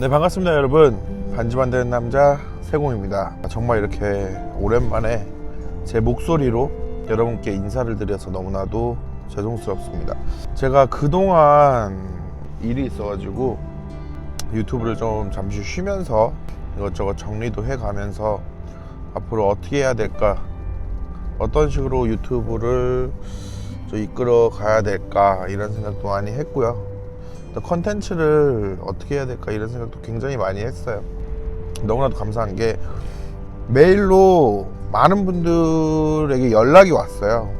네 반갑습니다 여러분. 반지 만드는 남자 세공입니다. 정말 이렇게 오랜만에 제 목소리로 여러분께 인사를 드려서 너무나도 죄송스럽습니다. 제가 그동안 일이 있어가지고 유튜브를 좀 잠시 쉬면서 이것저것 정리도 해가면서 앞으로 어떻게 해야 될까 어떤 식으로 유튜브를 좀 이끌어 가야 될까 이런 생각도 많이 했고요. 또 컨텐츠를 어떻게 해야 될까 이런 생각도 굉장히 많이 했어요. 너무나도 감사한 게 메일로 많은 분들에게 연락이 왔어요.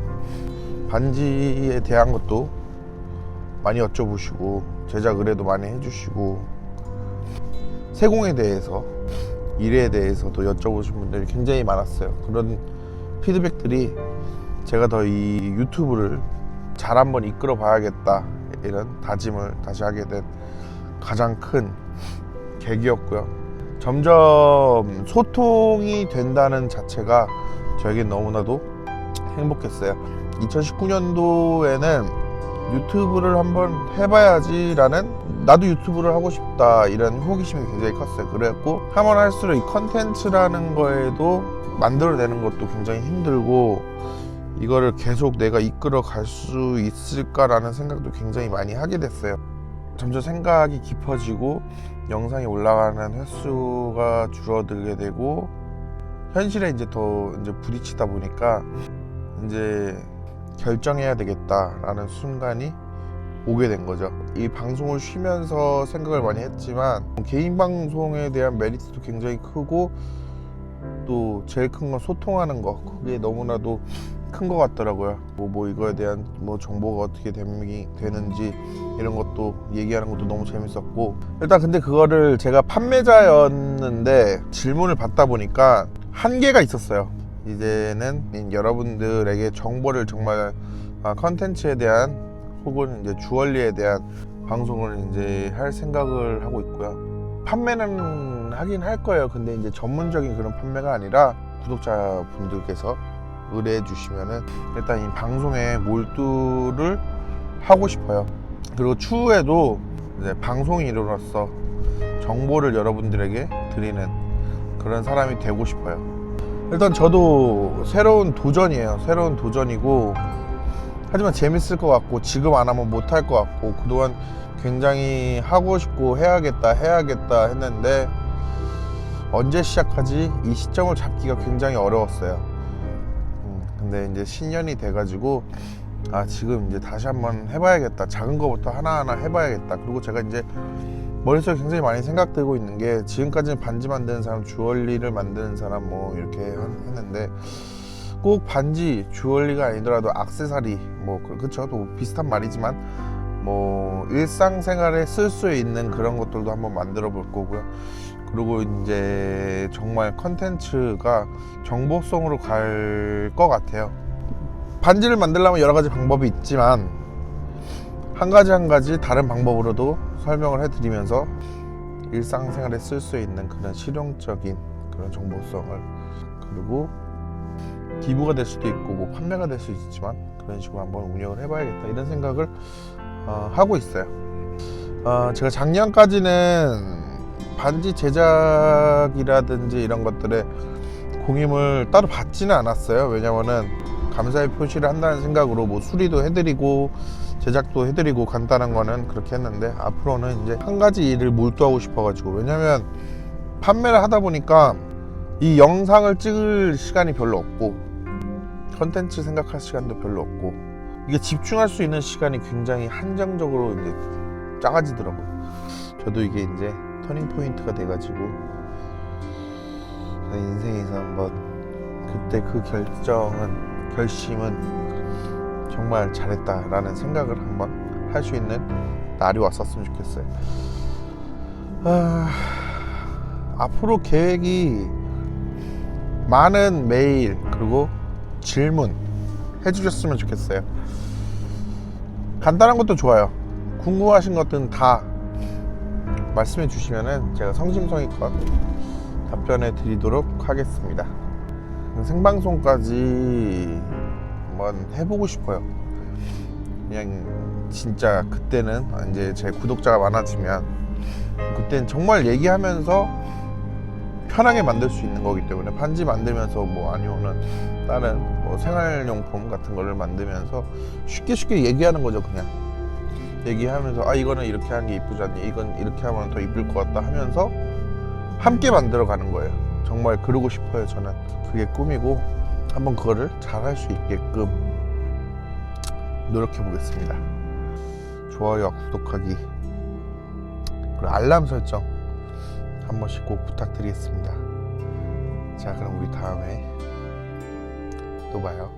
반지에 대한 것도 많이 여쭤보시고 제작 의뢰도 많이 해주시고 세공에 대해서 일에 대해서도 여쭤보신 분들이 굉장히 많았어요. 그런 피드백들이 제가 더 이 유튜브를 잘 한번 이끌어 봐야겠다 이런 다짐을 다시 하게 된 가장 큰 계기였고요. 점점 소통이 된다는 자체가 저에겐 너무나도 행복했어요. 2019년도에는 유튜브를 한번 해봐야지라는 나도 유튜브를 하고 싶다 이런 호기심이 굉장히 컸어요. 그랬고 하면 할수록 이 컨텐츠라는 거에도 만들어내는 것도 굉장히 힘들고 이거를 계속 내가 이끌어 갈 수 있을까라는 생각도 굉장히 많이 하게 됐어요. 점점 생각이 깊어지고 영상이 올라가는 횟수가 줄어들게 되고 현실에 이제 더 이제 부딪히다 보니까 이제 결정해야 되겠다라는 순간이 오게 된 거죠. 이 방송을 쉬면서 생각을 많이 했지만 개인 방송에 대한 메리트도 굉장히 크고 또 제일 큰 건 소통하는 거 그게 너무나도 큰 것 같더라고요. 뭐, 뭐 이거에 대한 뭐 정보가 어떻게 됨이 되는지 이런 것도 얘기하는 것도 너무 재밌었고 일단 근데 그거를 제가 판매자였는데 질문을 받다 보니까 한계가 있었어요. 이제는 여러분들에게 정보를 정말 아, 컨텐츠에 대한 혹은 이제 주얼리에 대한 방송을 이제 할 생각을 하고 있고요. 판매는 하긴 할 거예요. 근데 이제 전문적인 그런 판매가 아니라 구독자분들께서 의뢰해 주시면은 일단 이 방송에 몰두를 하고 싶어요. 그리고 추후에도 이제 방송인으로서 정보를 여러분들에게 드리는 그런 사람이 되고 싶어요. 일단 저도 새로운 도전이에요. 새로운 도전이고 하지만 재밌을 것 같고 지금 안 하면 못 할 것 같고 그동안 굉장히 하고 싶고 해야겠다 해야겠다 했는데 언제 시작하지? 이 시점을 잡기가 굉장히 어려웠어요. 음, 근데 이제 신년이 돼가지고 아 지금 이제 다시 한번 해봐야겠다. 작은 거부터 하나하나 해봐야겠다. 그리고 제가 이제 머릿속에 굉장히 많이 생각되고 있는 게 지금까지는 반지 만드는 사람 주얼리를 만드는 사람 뭐 이렇게 한- 했는데 꼭 반지 주얼리가 아니더라도 악세사리 뭐 그- 그쵸? 또 비슷한 말이지만 뭐 일상생활에 쓸 수 있는 그런 것들도 한번 만들어 볼 거고요 그리고 이제 정말 컨텐츠가 정보성으로 갈 것 같아요 반지를 만들려면 여러 가지 방법이 있지만 한 가지 한 가지 다른 방법으로도 설명을 해드리면서 일상생활에 쓸 수 있는 그런 실용적인 그런 정보성을 그리고 기부가 될 수도 있고 뭐 판매가 될 수 있지만 그런 식으로 한번 운영을 해봐야겠다 이런 생각을 어, 하고 있어요. 어, 제가 작년까지는 반지 제작이라든지 이런 것들에 공임을 따로 받지는 않았어요. 왜냐면은 감사의 표시를 한다는 생각으로 뭐 수리도 해드리고 제작도 해드리고 간단한 거는 그렇게 했는데 앞으로는 이제 한 가지 일을 몰두하고 싶어가지고 왜냐면 판매를 하다 보니까 이 영상을 찍을 시간이 별로 없고 컨텐츠 생각할 시간도 별로 없고 이게 집중할 수 있는 시간이 굉장히 한정적으로 이제 작아지더라고요. 저도 이게 이제 터닝 포인트가 돼가지고 제 인생에서 한번 그때 그 결정은 결심은 정말 잘했다라는 생각을 한번 할 수 있는 날이 왔었으면 좋겠어요. 아, 앞으로 계획이 많은 메일 그리고 질문 해주셨으면 좋겠어요. 간단한 것도 좋아요. 궁금하신 것들은 다 말씀해 주시면은 제가 성심성의껏 답변해 드리도록 하겠습니다. 생방송까지 한번 해보고 싶어요. 그냥 진짜 그때는 이제 제 구독자가 많아지면 그땐 정말 얘기하면서 편하게 만들 수 있는 거기 때문에 반지 만들면서 뭐 아니면은 다른 뭐 생활용품 같은 거를 만들면서 쉽게 쉽게 얘기하는 거죠 그냥 얘기하면서 아 이거는 이렇게 하는 게 이쁘지 않니? 이건 이렇게 하면 더 이쁠 것 같다 하면서 함께 만들어 가는 거예요. 정말 그러고 싶어요 저는. 그게 꿈이고 한번 그거를 잘 할 수 있게끔 노력해 보겠습니다. 좋아요와 구독하기. 그리고 알람 설정 한 번씩 꼭 부탁드리겠습니다. 자 그럼 우리 다음에 또 봐요